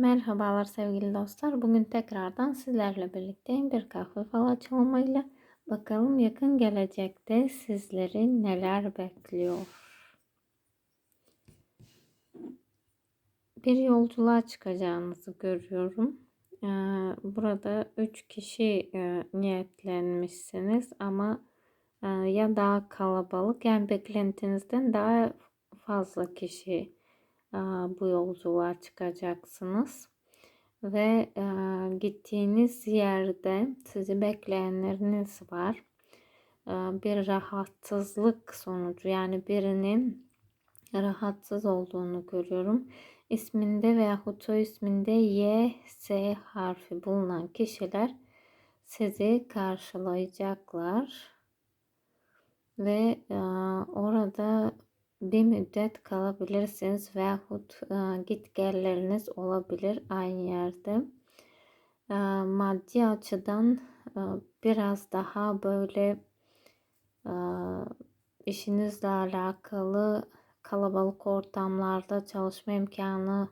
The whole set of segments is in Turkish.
Merhabalar sevgili dostlar. Bugün tekrardan sizlerle birlikteyim. Bir kahve fal açılımıyla bakalım yakın gelecekte sizleri neler bekliyor. Bir yolculuğa çıkacağınızı görüyorum. Ee, burada 3 kişi e, niyetlenmişsiniz ama e, ya daha kalabalık yani beklentinizden daha fazla kişi bu yolculuğa çıkacaksınız. Ve gittiğiniz yerde sizi bekleyenleriniz var. Bir rahatsızlık sonucu yani birinin rahatsız olduğunu görüyorum. İsminde veya soy isminde Y, S harfi bulunan kişiler sizi karşılayacaklar. Ve orada bir müddet kalabilirsiniz veyahut e, git gelleriniz olabilir aynı yerde. E, maddi açıdan e, biraz daha böyle e, işinizle alakalı kalabalık ortamlarda çalışma imkanı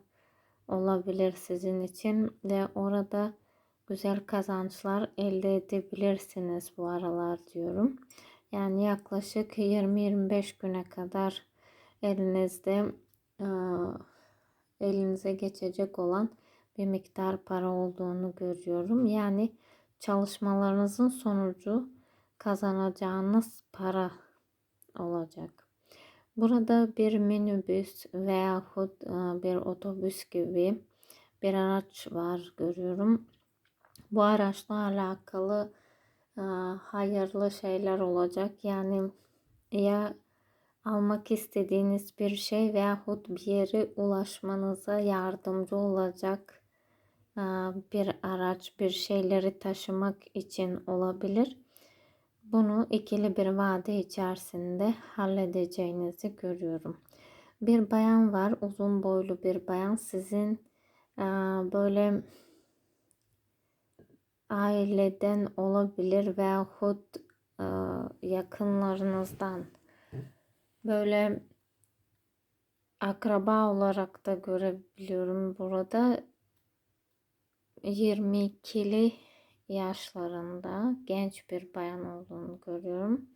olabilir sizin için ve orada güzel kazançlar elde edebilirsiniz bu aralar diyorum. Yani yaklaşık 20-25 güne kadar elinizde elinize geçecek olan bir miktar para olduğunu görüyorum. Yani çalışmalarınızın sonucu kazanacağınız para olacak. Burada bir minibüs veyahut bir otobüs gibi bir araç var görüyorum. Bu araçla alakalı hayırlı şeyler olacak. Yani ya almak istediğiniz bir şey veyahut bir yere ulaşmanıza yardımcı olacak bir araç, bir şeyleri taşımak için olabilir. Bunu ikili bir vade içerisinde halledeceğinizi görüyorum. Bir bayan var, uzun boylu bir bayan. Sizin böyle aileden olabilir veyahut yakınlarınızdan böyle akraba olarak da görebiliyorum burada 22'li yaşlarında genç bir bayan olduğunu görüyorum.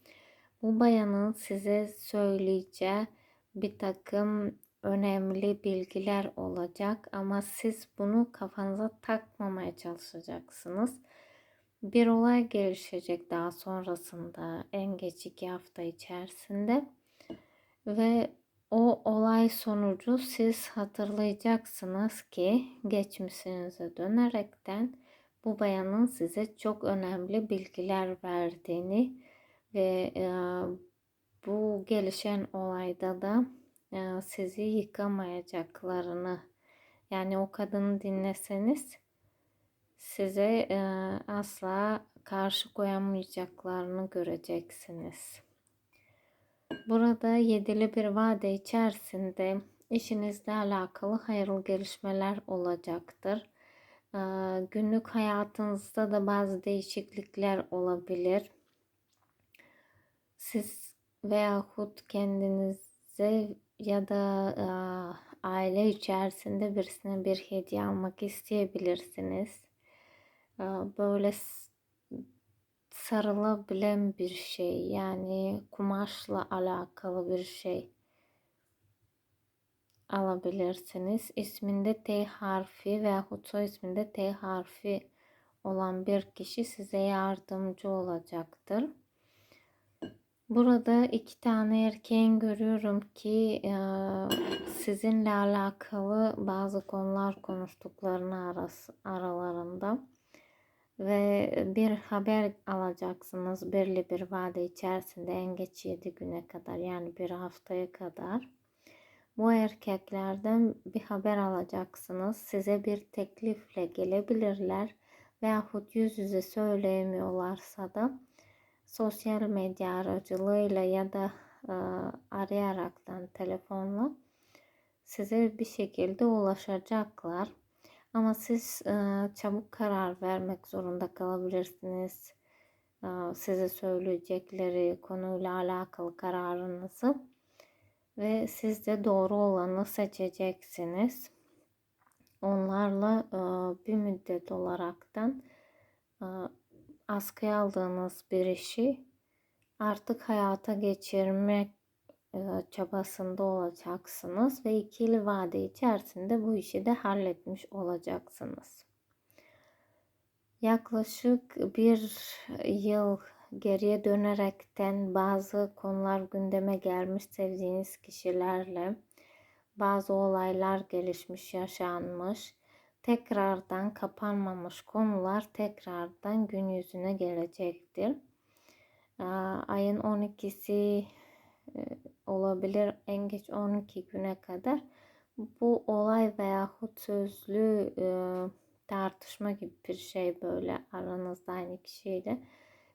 Bu bayanın size söyleyeceği bir takım önemli bilgiler olacak ama siz bunu kafanıza takmamaya çalışacaksınız. Bir olay gelişecek daha sonrasında en geç iki hafta içerisinde ve o olay sonucu siz hatırlayacaksınız ki geçmişinize dönerekten bu bayanın size çok önemli bilgiler verdiğini ve e, bu gelişen olayda da e, sizi yıkamayacaklarını yani o kadını dinleseniz size e, asla karşı koyamayacaklarını göreceksiniz. Burada yedili bir vade içerisinde işinizle alakalı hayırlı gelişmeler olacaktır. Ee, günlük hayatınızda da bazı değişiklikler olabilir. Siz veyahut kendinize ya da e, aile içerisinde birisine bir hediye almak isteyebilirsiniz. Ee, böyle sarılabilen bir şey yani kumaşla alakalı bir şey alabilirsiniz. İsminde T harfi veya soy isminde T harfi olan bir kişi size yardımcı olacaktır. Burada iki tane erkeğin görüyorum ki e, sizinle alakalı bazı konular konuştuklarını arası, aralarında ve bir haber alacaksınız belli bir vade içerisinde en geç 7 güne kadar yani bir haftaya kadar. Bu erkeklerden bir haber alacaksınız. Size bir teklifle gelebilirler veyahut yüz yüze söyleyemiyorlarsa da sosyal medya aracılığıyla ya da e, arayaraktan telefonla size bir şekilde ulaşacaklar. Ama siz e, çabuk karar vermek zorunda kalabilirsiniz. E, size söyleyecekleri konuyla alakalı kararınızı ve siz de doğru olanı seçeceksiniz. onlarla e, bir müddet olaraktan e, askıya aldığınız bir işi artık hayata geçirmek çabasında olacaksınız ve ikili vade içerisinde bu işi de halletmiş olacaksınız. Yaklaşık bir yıl geriye dönerekten bazı konular gündeme gelmiş sevdiğiniz kişilerle bazı olaylar gelişmiş, yaşanmış. Tekrardan kapanmamış konular tekrardan gün yüzüne gelecektir. Ayın 12'si e, olabilir en geç 12 güne kadar bu olay veyahut sözlü e, tartışma gibi bir şey böyle aranızda aynı kişiyle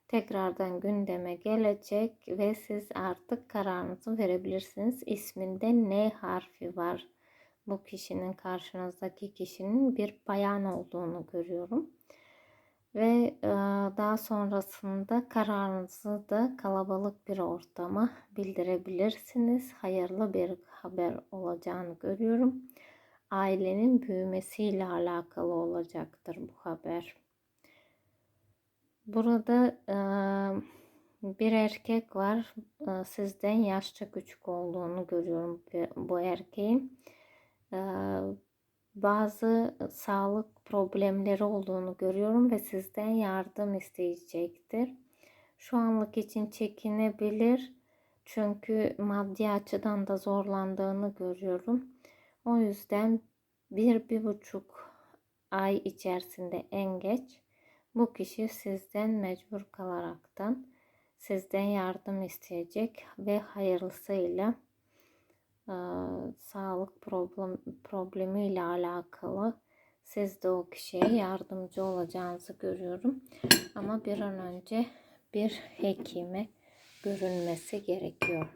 tekrardan gündeme gelecek ve siz artık kararınızı verebilirsiniz. İsminde N harfi var. Bu kişinin karşınızdaki kişinin bir bayan olduğunu görüyorum. Ve daha sonrasında kararınızı da kalabalık bir ortama bildirebilirsiniz. Hayırlı bir haber olacağını görüyorum. Ailenin büyümesiyle alakalı olacaktır bu haber. Burada bir erkek var. Sizden yaşça küçük olduğunu görüyorum bu erkeğin. Bazı sağlık problemleri olduğunu görüyorum ve sizden yardım isteyecektir. Şu anlık için çekinebilir. Çünkü maddi açıdan da zorlandığını görüyorum. O yüzden bir, bir buçuk ay içerisinde en geç bu kişi sizden mecbur kalaraktan sizden yardım isteyecek ve hayırlısıyla sağlık problem, problemiyle alakalı siz de o kişiye yardımcı olacağınızı görüyorum. Ama bir an önce bir hekime görünmesi gerekiyor.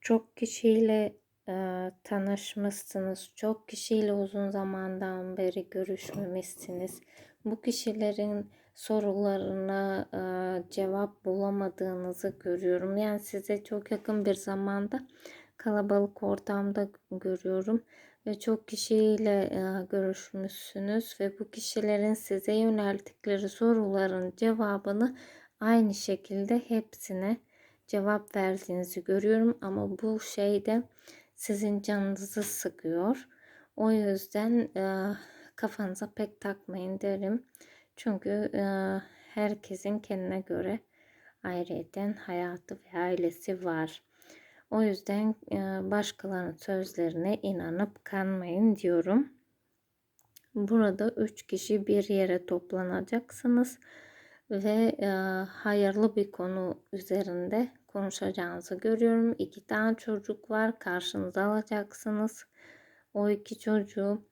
Çok kişiyle e, tanışmışsınız. Çok kişiyle uzun zamandan beri görüşmemişsiniz. Bu kişilerin sorularına cevap bulamadığınızı görüyorum. Yani size çok yakın bir zamanda kalabalık ortamda görüyorum ve çok kişiyle görüşmüşsünüz ve bu kişilerin size yöneldikleri soruların cevabını aynı şekilde hepsine cevap verdiğinizi görüyorum ama bu şeyde sizin canınızı sıkıyor. O yüzden e, kafanıza pek takmayın derim. Çünkü e, herkesin kendine göre ayrıyeten hayatı ve ailesi var. O yüzden e, başkalarının sözlerine inanıp kanmayın diyorum. Burada üç kişi bir yere toplanacaksınız ve e, hayırlı bir konu üzerinde konuşacağınızı görüyorum. İki tane çocuk var. Karşınıza alacaksınız. O iki çocuğu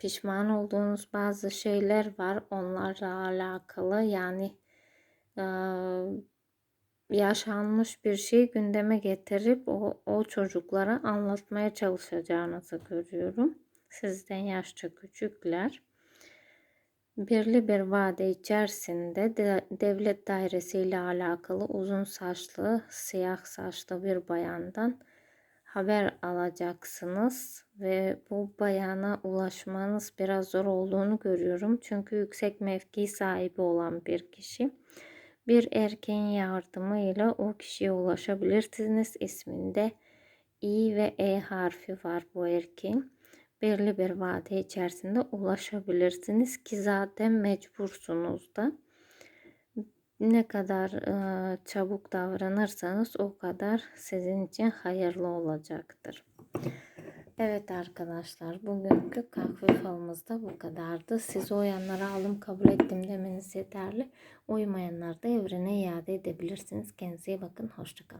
pişman olduğunuz bazı şeyler var. Onlarla alakalı yani e, yaşanmış bir şey gündeme getirip o, o çocuklara anlatmaya çalışacağınızı görüyorum. Sizden yaşça küçükler birli bir vade içerisinde de, devlet dairesi ile alakalı uzun saçlı, siyah saçlı bir bayandan haber alacaksınız ve bu bayana ulaşmanız biraz zor olduğunu görüyorum. Çünkü yüksek mevki sahibi olan bir kişi. Bir erkeğin yardımıyla o kişiye ulaşabilirsiniz. İsminde İ ve E harfi var bu erkeğin belirli bir vade içerisinde ulaşabilirsiniz ki zaten mecbursunuz da. Ne kadar e, çabuk davranırsanız o kadar sizin için hayırlı olacaktır. Evet arkadaşlar bugünkü kahve falımızda bu kadardı. Siz uyanları aldım kabul ettim demeniz yeterli. Uymayanlar da evrene iade edebilirsiniz. Kendinize iyi bakın. Hoşçakalın.